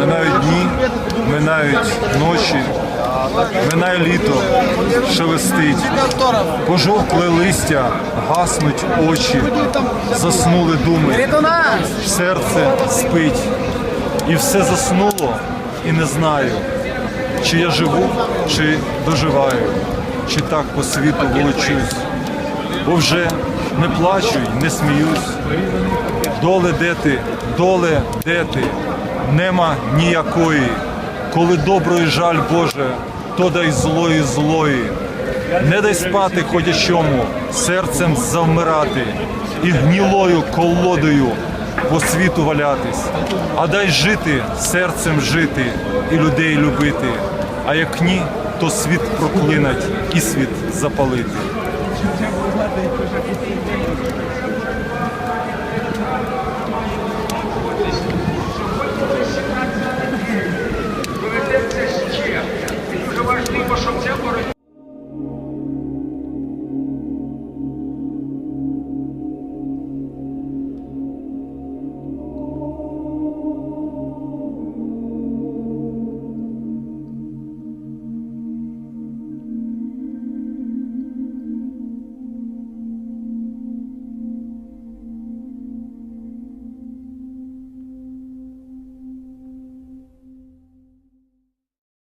минають дні, минають ночі, минає літо, шелестить, пожовкле листя, гаснуть очі, заснули думи, серце спить, і все заснуло, і не знаю, чи я живу, чи доживаю, чи так по світу волочусь, бо вже не плачу й не сміюсь. Доле де ти, доле де ти, нема ніякої. Коли доброї жаль Боже, то дай злої злої. Не дай спати ходячому, серцем завмирати і гнілою колодою по світу валятись. А дай жити, серцем жити і людей любити. А як ні, то світ проклинать і світ запалити.